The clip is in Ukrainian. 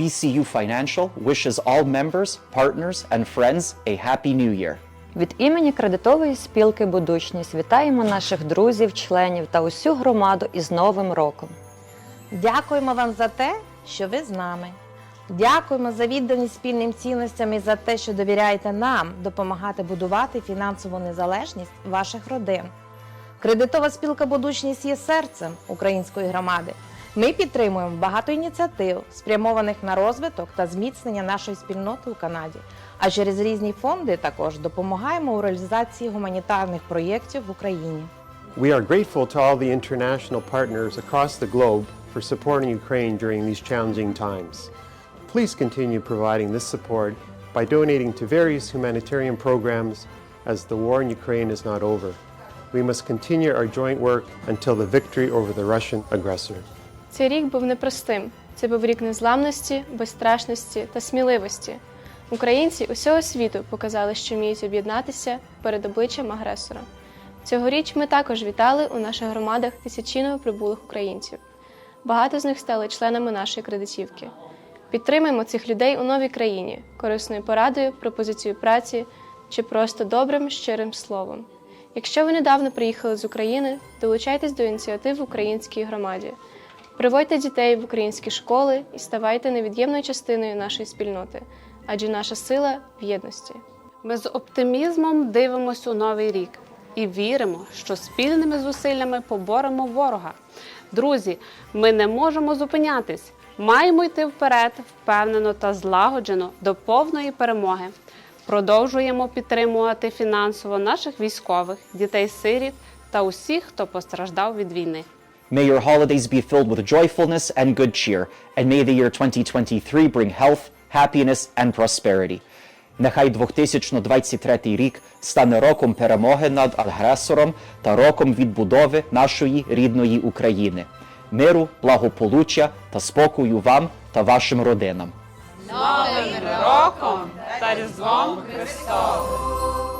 BCU Financial wishes all members, partners, and friends a happy new year. Від імені кредитової спілки Будучність вітаємо наших друзів, членів та усю громаду із Новим роком. Дякуємо вам за те, що ви з нами. Дякуємо за відданість спільним цінностям і за те, що довіряєте нам допомагати будувати фінансову незалежність ваших родин. Кредитова спілка Будучність є серцем української громади. Ми підтримуємо багато ініціатив, спрямованих на розвиток та зміцнення нашої спільноти у Канаді. А через різні фонди також допомагаємо у реалізації гуманітарних проєктів в Україні. We are grateful to all the international partners across the globe for supporting Ukraine during these challenging times. Please continue providing this support by donating to various humanitarian programs as the war in Ukraine is not over. We must continue our joint work until the victory over the Russian aggressor. Цей рік був непростим. Це був рік незламності, безстрашності та сміливості. Українці усього світу показали, що вміють об'єднатися перед обличчям агресора. Цьогоріч ми також вітали у наших громадах тисячі новоприбулих українців. Багато з них стали членами нашої кредитівки. Підтримаємо цих людей у новій країні корисною порадою, пропозицією праці чи просто добрим, щирим словом. Якщо ви недавно приїхали з України, долучайтесь до ініціатив в українській громаді. Приводьте дітей в українські школи і ставайте невід'ємною частиною нашої спільноти, адже наша сила в єдності. Ми з оптимізмом дивимося у новий рік і віримо, що спільними зусиллями поборемо ворога. Друзі, ми не можемо зупинятись. Маємо йти вперед, впевнено та злагоджено до повної перемоги. Продовжуємо підтримувати фінансово наших військових, дітей-сиріт та усіх, хто постраждав від війни. May your holidays be filled with joyfulness and good cheer, and may the year 2023 bring health, happiness and prosperity. Нехай 2023 рік стане роком перемоги над агресором та роком відбудови нашої рідної України. Миру, благополуччя та спокою вам та вашим родинам. Новим роком та Різдвом Христовим!